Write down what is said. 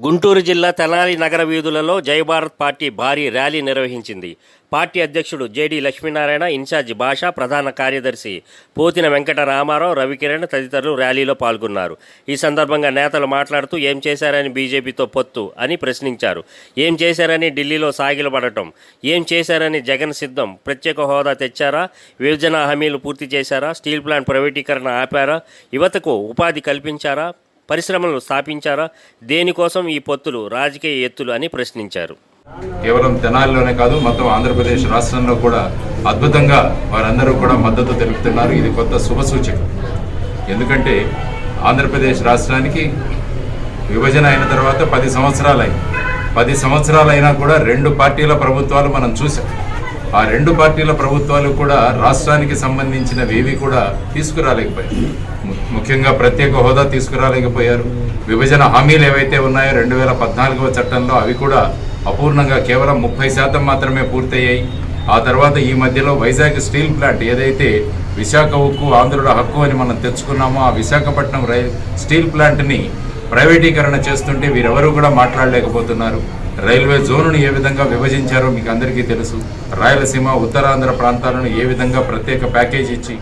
గుంటూరు జిల్లా తెనాలి నగర వీధులలో జయభారత్ పార్టీ భారీ ర్యాలీ నిర్వహించింది. పార్టీ అధ్యక్షుడు J D Lakshminarayana in charge భాష ప్రధాన కార్యదర్శి పోతిన వెంకట రామారావు రవికిరణ్ తదితరులు ర్యాలీలో పాల్గొన్నారు. ఈ సందర్భంగా నేతలు మాట్లాడుతూ ఏం చేశారని బీజేపీతో పొత్తు అని ప్రశ్నించారు. ఏం చేశారని ఢిల్లీలో సాగిలపడటం ఏం చేశారని జగన్ సిద్ధం? ప్రత్యేక హోదా తెచ్చారా? విభజన హామీలు పూర్తి చేశారా? స్టీల్ ప్లాంట్ ప్రైవేటీకరణ ఆపారా? యువతకు ఉపాధి కల్పించారా? పరిశ్రమలను స్థాపించారా? దేనికోసం ఈ పొత్తులు రాజకీయ ఎత్తులు అని ప్రశ్నించారు. కేవలం తెనాలిలోనే కాదు మొత్తం ఆంధ్రప్రదేశ్ రాష్ట్రంలో కూడా అద్భుతంగా వారందరూ కూడా మద్దతు తెలుపుతున్నారు. ఇది కొత్త శుభ సూచకం. ఎందుకంటే ఆంధ్రప్రదేశ్ రాష్ట్రానికి విభజన అయిన తర్వాత పది సంవత్సరాలైంది. పది సంవత్సరాలైనా కూడా రెండు పార్టీల ప్రభుత్వాలు మనం చూసాం ఆ రెండు పార్టీల ప్రభుత్వాలు కూడా రాష్ట్రానికి సంబంధించినవి ఏవి కూడా తీసుకురాలేకపోయాయి. ముఖ్యంగా ప్రత్యేక హోదా తీసుకురాలేకపోయారు. విభజన హామీలు ఏవైతే ఉన్నాయో రెండు వేల పద్నాలుగవ చట్టంలో అవి కూడా అపూర్ణంగా కేవలం ముప్పై శాతం మాత్రమే పూర్తయ్యాయి. ఆ తర్వాత ఈ మధ్యలో వైజాగ్ స్టీల్ ప్లాంట్ ఏదైతే విశాఖ ఉక్కు ఆంధ్రుల హక్కు అని మనం తెచ్చుకున్నామో ఆ విశాఖపట్నం రై స్టీల్ ప్లాంట్ని ప్రైవేటీకరణ చేస్తుంటే వీరెవరూ కూడా మాట్లాడలేకపోతున్నారు. రైల్వే జోనును ఏ విధంగా విభజించారో మీకు అందరికీ తెలుసు. రాయలసీమ ఉత్తరాంధ్ర ప్రాంతాలను ఏ విధంగా ప్రత్యేక ప్యాకేజ్ ఇచ్చి